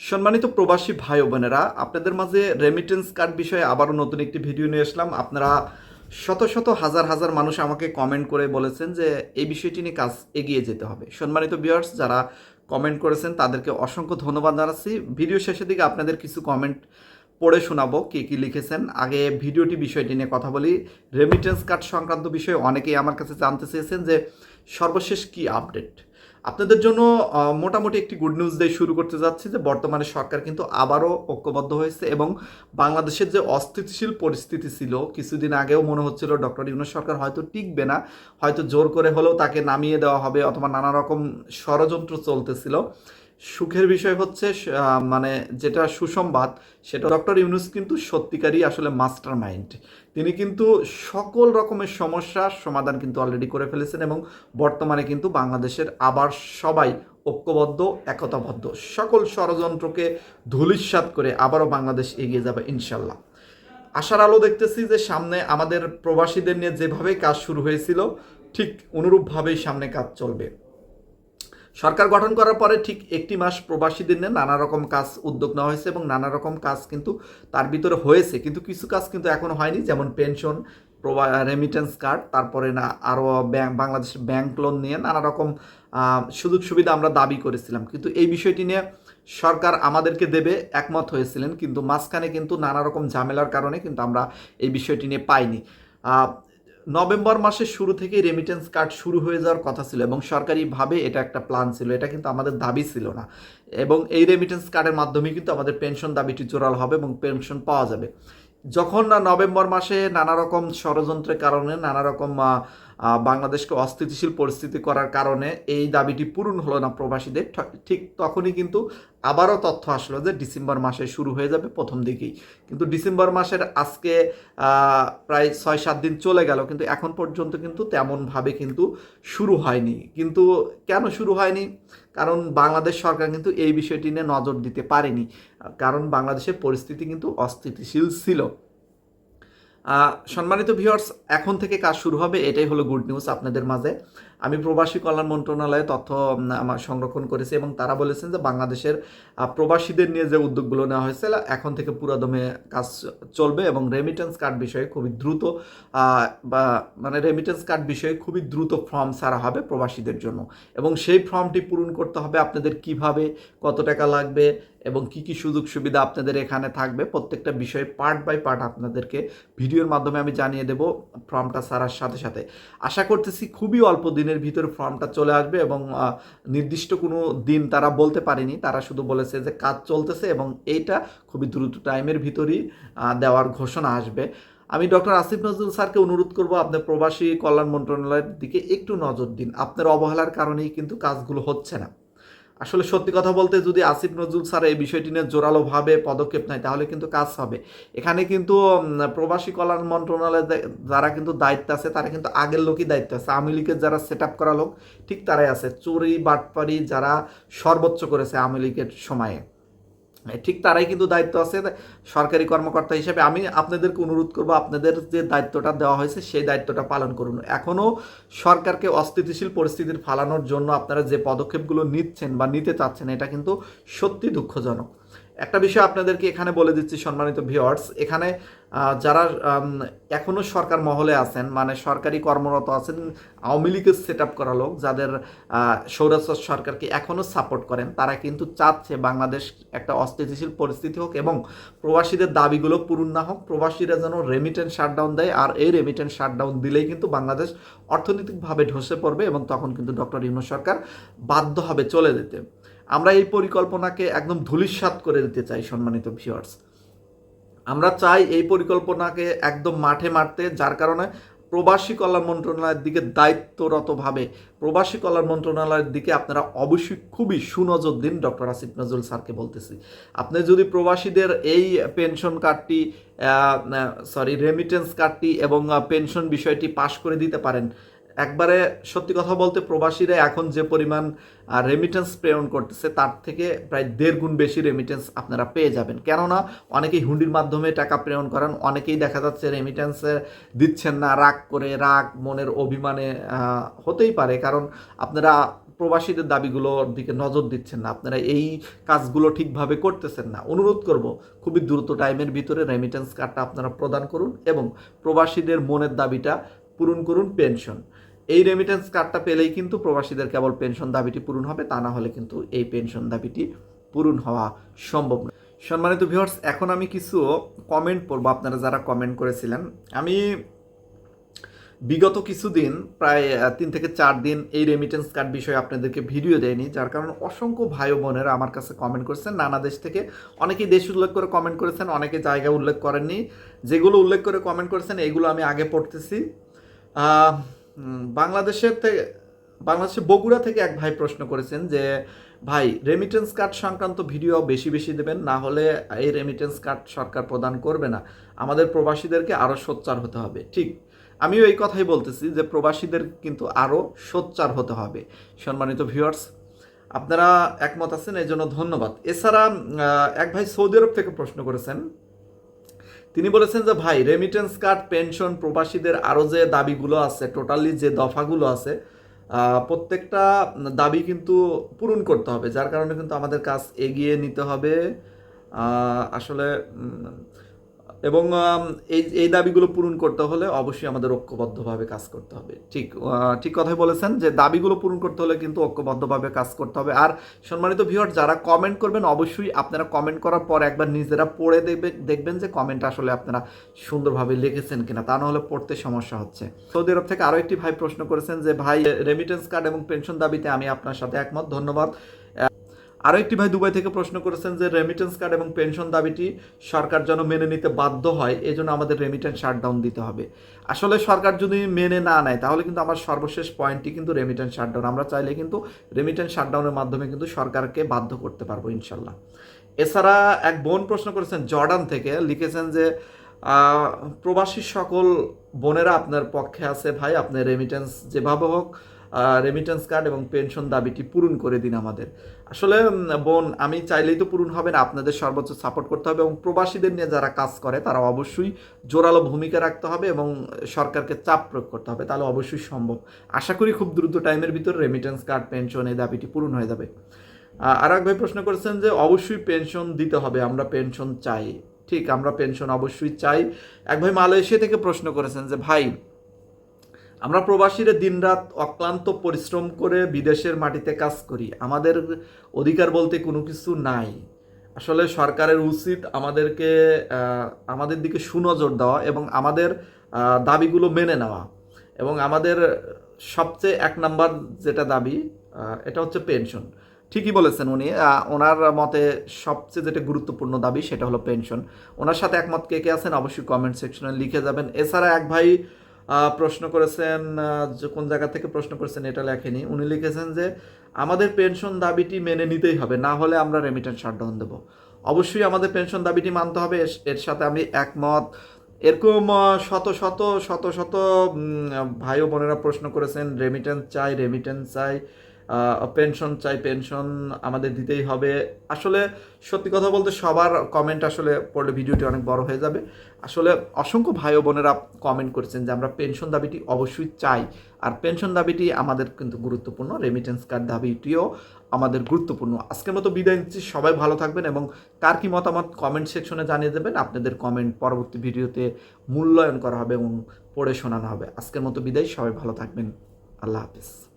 সম্মানিত প্রবাসী ভাই বোনেরা, আপনাদের মাঝে রেমিটেন্স কার্ড বিষয়ে আবারও নতুন একটি ভিডিও নিয়ে আসলাম। আপনারা শত শত হাজার হাজার মানুষ আমাকে কমেন্ট করে বলেছেন যে এই বিষয়টি নিয়ে কাজ এগিয়ে যেতে হবে। সম্মানিত বিয়ার্স যারা কমেন্ট করেছেন, তাদেরকে অসংখ্য ধন্যবাদ জানাচ্ছি। ভিডিও শেষের দিকে আপনাদের কিছু কমেন্ট পড়ে শোনাবো, কে কী লিখেছেন। আগে ভিডিওটি বিষয়টি নিয়ে কথা বলি। রেমিটেন্স কার্ড সংক্রান্ত বিষয়ে অনেকেই আমার কাছে জানতে চেয়েছেন যে সর্বশেষ কি আপডেট আপনাদের জন্য মোটামুটি একটি গুড নিউজ দিয়ে শুরু করতে যাচ্ছি যে বর্তমানে সরকার কিন্তু আবারও ঐক্যবদ্ধ হয়েছে এবং বাংলাদেশের যে অস্থিতিশীল পরিস্থিতি ছিল, কিছুদিন আগেও মনে হচ্ছিল ডক্টর ইউনুস সরকার হয়তো টিকবে না, হয়তো জোর করে হলেও তাকে নামিয়ে দেওয়া হবে অথবা নানা রকম ষড়যন্ত্র চলতেছিল। সুখের বিষয় হচ্ছে মানে যেটা সুসংবাদ, সেটা ডক্টর ইউনুস কিন্তু সত্যিকারই আসলে মাস্টার মাইন্ড তিনি কিন্তু সকল রকমের সমস্যার সমাধান কিন্তু অলরেডি করে ফেলেছেন এবং বর্তমানে কিন্তু বাংলাদেশের আবার সবাই ঐক্যবদ্ধ, একতাবদ্ধ। সকল ষড়যন্ত্রকে ধূলিসাৎ করে আবারও বাংলাদেশ এগিয়ে যাবে, ইনশাল্লাহ। আশার আলো দেখতেছি যে সামনে আমাদের প্রবাসীদের নিয়ে যেভাবে কাজ শুরু হয়েছিল, ঠিক অনুরূপভাবেই সামনে কাজ চলবে। সরকার গঠন করার পরে ঠিক একটি মাস প্রবাসীদের নিয়ে নানা রকম কাজ উদ্যোগ নেওয়া হয়েছে এবং নানা রকম কাজ কিন্তু তার ভিতরে হয়েছে। কিন্তু কিছু কাজ কিন্তু এখনও হয়নি, যেমন পেনশন রেমিটেন্স কার্ড তারপরে না আরও ব্যাংক বাংলাদেশের ব্যাংক লোন নিয়ে নানা রকম সুযোগ সুবিধা আমরা দাবি করেছিলাম। কিন্তু এই বিষয়টি নিয়ে সরকার আমাদেরকে দেবে একমত হয়েছিলেন, কিন্তু মাঝখানে কিন্তু নানা রকম ঝামেলার কারণে কিন্তু আমরা এই বিষয়টি নিয়ে পাইনি। নভেম্বর মাসের শুরু থেকেই রেমিটেন্স কার্ড শুরু হয়ে যাওয়ার কথা ছিল এবং সরকারিভাবে এটা একটা প্ল্যান ছিল, এটা কিন্তু আমাদের দাবি ছিল না। এবং এই রেমিটেন্স কার্ডের মাধ্যমে কিন্তু আমাদের পেনশন দাবিটি জোরাল হবে এবং পেনশন পাওয়া যাবে। যখন নভেম্বর মাসে নানা রকম ষড়যন্ত্রের কারণে, নানা রকম বাংলাদেশকে অস্থিতিশীল পরিস্থিতি করার কারণে এই দাবিটি পূরণ হলো না প্রবাসীদের। ঠিক তখনই কিন্তু আবারও তথ্য আসলো যে ডিসেম্বর মাসে শুরু হয়ে যাবে প্রথম দিকেই। কিন্তু ডিসেম্বর মাসের আজকে প্রায় ছয় সাত দিন চলে গেল, কিন্তু এখন পর্যন্ত কিন্তু তেমনভাবে কিন্তু শুরু হয়নি। কিন্তু কেন শুরু হয়নি? কারণ বাংলাদেশ সরকার কিন্তু এই বিষয়টি নিয়ে নজর দিতে পারেনি। কারণ বাংলাদেশের পরিস্থিতি কিন্তু অস্থিতিশীল ছিল। সম্মানিত ভিউয়ার্স এখন থেকে কাজ শুরু হবে। এটাই হলো গুড নিউজ আপনাদের মাঝে। আমি প্রবাসী কল্যাণ মন্ত্রণালয়ে তথ্য আমার সংরক্ষণ করেছি এবং তারা বলেছেন যে বাংলাদেশের প্রবাসীদের নিয়ে যে উদ্যোগগুলো নেওয়া হয়েছে এখন থেকে পুরাদমে কাজ চলবে এবং রেমিটেন্স কার্ড বিষয়ে খুবই দ্রুত বা মানে রেমিটেন্স কার্ড বিষয়ে খুবই দ্রুত ফর্ম ছাড়া হবে প্রবাসীদের জন্য। এবং সেই ফর্মটি পূরণ করতে হবে আপনাদের কীভাবে, কত টাকা লাগবে এবং কি কি সুযোগ সুবিধা আপনাদের এখানে থাকবে। প্রত্যেকটা বিষয়ে পার্ট বাই পার্ট আপনাদেরকে ভিডিওর মাধ্যমে আমি জানিয়ে দেব ফর্মটা ছাড়ার সাথে সাথে। আশা করতেছি খুবই অল্প দিনের ভিতরে ফর্মটা চলে আসবে এবং নির্দিষ্ট কোনো দিন তারা বলতে পারেনি। তারা শুধু বলেছে যে কাজ চলতেছে এবং এইটা খুবই দ্রুত টাইমের ভিতরই দেওয়ার ঘোষণা আসবে। আমি ডক্টর আসিফ নজরুল স্যারকে অনুরোধ করব আপনার প্রবাসী কল্যাণ মন্ত্রণালয়ের দিকে একটু নজর দিন। আপনার অবহেলার কারণেই কিন্তু কাজগুলো হচ্ছে না। আসলে সত্যি কথা বলতে যদি আসিফ নজরুল স্যার এই বিষয়টি নিয়ে জোরালোভাবে পদক্ষেপ নেয়, তাহলে কিন্তু কাজ হবে। এখানে কিন্তু প্রবাসী কল্যাণ মন্ত্রণালয়ে যারা কিন্তু দায়িত্ব আছে, তারা কিন্তু আগের লোকই দায়িত্ব আছে। আওয়ামী লীগের যারা সেট আপ করা লোক, ঠিক তারাই আছে। চুরি বাটপারি যারা সর্বোচ্চ করেছে আওয়ামী লীগের সময়ে। ঠিক তারাই কিন্তু দায়িত্ব আছে সরকারি কর্মকর্তা হিসেবে। আমি আপনাদেরকে অনুরোধ করব, আপনাদের যে দায়িত্বটা দেওয়া হয়েছে সেই দায়িত্বটা পালন করুন। এখনও সরকারকে অস্থিতিশীল পরিস্থিতির ফালানোর জন্য আপনারা যে পদক্ষেপগুলো নিচ্ছেন বা নিতে চাচ্ছেন, এটা কিন্তু সত্যি দুঃখজনক। একটা বিষয় আপনাদেরকে এখানে বলে দিচ্ছি, সম্মানিত ভিওয়ার্স এখানে যারা এখনও সরকার মহলে আছেন মানে সরকারি কর্মরত আছেন, আওয়ামী লীগের সেট আপ করা লোক, যাদের সৌরাষ্ট্র সরকারকে এখনও সাপোর্ট করেন, তারা কিন্তু চাচ্ছে বাংলাদেশ একটা অস্থিতিশীল পরিস্থিতি হোক এবং প্রবাসীদের দাবিগুলো পূরণ না হোক, প্রবাসীরা যেন রেমিটেন্স শাটডাউন দেয়, আর এই রেমিটেন্স শাটডাউন দিলেই কিন্তু বাংলাদেশ অর্থনৈতিকভাবে ধসে পড়বে এবং তখন কিন্তু ডক্টর ইউনুস সরকার বাধ্য হবে চলে যেতে। আমরা এই পরিকল্পনাকে একদম ধূলিসাৎ করে দিতে চাই সম্মানিত ভিউয়ার্স আমরা চাই এই পরিকল্পনাকে একদম মাঠে মারতে, যার কারণে প্রবাসী কল্যাণ মন্ত্রণালয়ের দিকে দায়িত্বরতভাবে, প্রবাসী কল্যাণ মন্ত্রণালয়ের দিকে আপনারা অবশ্যই খুবই সুনজর দিন ডক্টর আসিফ নজরুল স্যারকে বলতেছি। আপনি যদি প্রবাসীদের এই পেনশন কার্ডটি সরি রেমিটেন্স কার্ডটি এবং পেনশন বিষয়টি পাশ করে দিতে পারেন একবারে সত্যি কথা বলতে প্রবাসীরা এখন যে পরিমাণ রেমিটেন্স প্রেরণ করতেছে, তার থেকে প্রায় দেড় গুণ বেশি রেমিটেন্স আপনারা পেয়ে যাবেন। কেননা, অনেকেই হুন্ডির মাধ্যমে টাকা প্রেরণ করেন, অনেকেই দেখা যাচ্ছে রেমিটেন্সে দিচ্ছেন না, রাগ করে, রাগ, মনের অভিমানে হতেই পারে। কারণ আপনারা প্রবাসীদের দাবিগুলোর দিকে নজর দিচ্ছেন না, আপনারা এই কাজগুলো ঠিকভাবে করতেছেন না। অনুরোধ করব, খুবই দ্রুত টাইমের ভিতরে রেমিটেন্স কার্ডটা আপনারা প্রদান করুন এবং প্রবাসীদের মনের দাবিটা পূরণ করুন, পেনশন। এই রেমিটেন্স কার্ডটা পেলেই কিন্তু প্রবাসীদের কেবল পেনশন দাবিটি পূরণ হবে, তা না হলে কিন্তু এই পেনশন দাবিটি পূরণ হওয়া সম্ভব নয়। সম্মানিত ভিউয়ার্স এখন আমি কিছু কমেন্ট পড়ব, আপনারা যারা কমেন্ট করেছিলেন। আমি বিগত কিছুদিন, প্রায় তিন থেকে চার দিন এই রেমিটেন্স কার্ড বিষয়ে আপনাদেরকে ভিডিও দেয়নি যার কারণে অসংখ্য ভাই বোনেরা আমার কাছে কমেন্ট করেছেন। নানা দেশ থেকে অনেকেই দেশ উল্লেখ করে কমেন্ট করেছেন, অনেকে জায়গা উল্লেখ করেননি। যেগুলো উল্লেখ করে কমেন্ট করেছেন এইগুলো আমি আগে পড়তেছি। বাংলাদেশের থেকে বাংলাদেশের বগুড়া থেকে এক ভাই প্রশ্ন করেছেন যে, ভাই রেমিটেন্স কার্ড সংক্রান্ত ভিডিও বেশি বেশি দেবেন, না হলে এই রেমিটেন্স কার্ড সরকার প্রদান করবে না। আমাদের প্রবাসীদেরকে আরও সোচ্চার হতে হবে। ঠিক, আমিও এই কথাই বলতেছি যে, প্রবাসীদের কিন্তু আরও সোচ্চার হতে হবে। সম্মানিত ভিউয়ার্স আপনারা একমত আছেন এই জন্য ধন্যবাদ। এছাড়া এক ভাই সৌদি আরব থেকে প্রশ্ন করেছেন তিনি বলেছেন যে, ভাই রেমিটেন্স কার্ড পেনশন প্রবাসীদের আরও যে দাবিগুলো আছে টোটালি যে দফাগুলো আছে প্রত্যেকটা দাবি কিন্তু পূরণ করতে হবে। যার কারণে কিন্তু আমাদের কাজ এগিয়ে নিতে হবে। আসলে এবং এই এই দাবিগুলো পূরণ করতে হলে অবশ্যই আমাদের ঐক্যবদ্ধভাবে কাজ করতে হবে। ঠিক ঠিক কথাই বলেছেন যে দাবিগুলো পূরণ করতে হলে কিন্তু ঐক্যবদ্ধভাবে কাজ করতে হবে। আর সম্মানিত ভিউয়ার যারা কমেন্ট করবেন, অবশ্যই আপনারা কমেন্ট করার পর একবার নিজেরা পড়ে দেখবে দেখবেন যে কমেন্ট আসলে আপনারা সুন্দরভাবে লিখেছেন কিনা, তা নাহলে পড়তে সমস্যা হচ্ছে। সৌদি আরব থেকে আরও একটি ভাই প্রশ্ন করেছেন যে, ভাই রেমিটেন্স কার্ড এবং পেনশন দাবিতে আমি আপনার সাথে একমত, ধন্যবাদ। আরও একটি ভাই দুবাই থেকে প্রশ্ন করেছেন যে রেমিটেন্স কার্ড এবং পেনশন দাবিটি সরকার যেন মেনে নিতে বাধ্য হয়, এই জন্য আমাদের রেমিটেন্স শাটডাউন দিতে হবে। আসলে সরকার যদি মেনে না নেয়, তাহলে কিন্তু আমার সর্বশেষ পয়েন্টটি কিন্তু রেমিটেন্স শাটডাউন আমরা চাইলে কিন্তু রেমিটেন্স শাটডাউনের মাধ্যমে কিন্তু সরকারকে বাধ্য করতে পারব, ইনশাল্লাহ। এছাড়া এক বোন প্রশ্ন করেছেন, জর্ডান থেকে লিখেছেন যে প্রবাসী সকল বোনেরা আপনার পক্ষে আছে ভাই আপনার রেমিটেন্স যেভাবে হোক রেমিটেন্স কার্ড এবং পেনশন দাবিটি পূরণ করে দিন আমাদের। আসলে বোন, আমি চাইলেই তো পূরণ হবে না, আপনাদের সর্বোচ্চ সাপোর্ট করতে হবে এবং প্রবাসীদের নিয়ে যারা কাজ করে তারা অবশ্যই জোরালো ভূমিকা রাখতে হবে এবং সরকারকে চাপ প্রয়োগ করতে হবে, তাহলে অবশ্যই সম্ভব। আশা করি খুব দ্রুত টাইমের ভিতর রেমিটেন্স কার্ড পেনশন এই দাবিটি পূরণ হয়ে যাবে। আর এক ভাই প্রশ্ন করেছেন যে অবশ্যই পেনশন দিতে হবে, আমরা পেনশন চাই। ঠিক, আমরা পেনশন অবশ্যই চাই। এক ভাই মালয়েশিয়া থেকে প্রশ্ন করেছেন যে, ভাই আমরা প্রবাসীরা দিনরাত অক্লান্ত পরিশ্রম করে বিদেশের মাটিতে কাজ করি। আমাদের অধিকার বলতে কোনো কিছু নাই। আসলে সরকারের উচিত আমাদেরকে আমাদের দিকে সুনজর দেওয়া এবং আমাদের দাবিগুলো মেনে নেওয়া। এবং আমাদের সবচেয়ে এক নাম্বার যেটা দাবি এটা হচ্ছে পেনশন। ঠিকই বলেছেন উনি ওনার মতে সবচেয়ে যেটা গুরুত্বপূর্ণ দাবি সেটা হলো পেনশন। ওনার সাথে একমত কে কে আছেন অবশ্যই কমেন্ট সেকশনে লিখে যাবেন। এছাড়া এক ভাই প্রশ্ন করেছেন কোন জায়গা থেকে প্রশ্ন করেছেন এটা লেখেনি। উনি লিখেছেন যে, আমাদের পেনশন দাবিটি মেনে নিতেই হবে, না হলে আমরা রেমিটেন্স শাটডাউন দেবো। অবশ্যই আমাদের পেনশন দাবিটি মানতে হবে, এর- সাথে আমি একমত। এরকম শত শত শত শত ভাই বোনেরা প্রশ্ন করেছেন রেমিটেন্স চাই রেমিটেন্স চাই। পেনশন চাই পেনশন আমাদের দিতেই হবে। আসলে সত্যি কথা বলতে সবার কমেন্ট আসলে পড়লে ভিডিওটি অনেক বড় হয়ে যাবে। আসলে অসংখ্য ভাই বোনেরা কমেন্ট করেছেন যে আমরা পেনশন দাবিটি অবশ্যই চাই। আর পেনশন দাবিটি আমাদের কিন্তু গুরুত্বপূর্ণ রেমিটেন্স কার্ড দাবিটিও আমাদের গুরুত্বপূর্ণ। আজকের মতো বিদায় নিচ্ছি, সবাই ভালো থাকবেন এবং কার কি মতামত কমেন্ট সেকশনে জানিয়ে দেবেন। আপনাদের কমেন্ট পরবর্তী ভিডিওতে মূল্যায়ন করা হবে এবং পড়ে শোনানো হবে। আজকের মতো বিদায়, সবাই ভালো থাকবেন। আল্লাহ হাফিজ।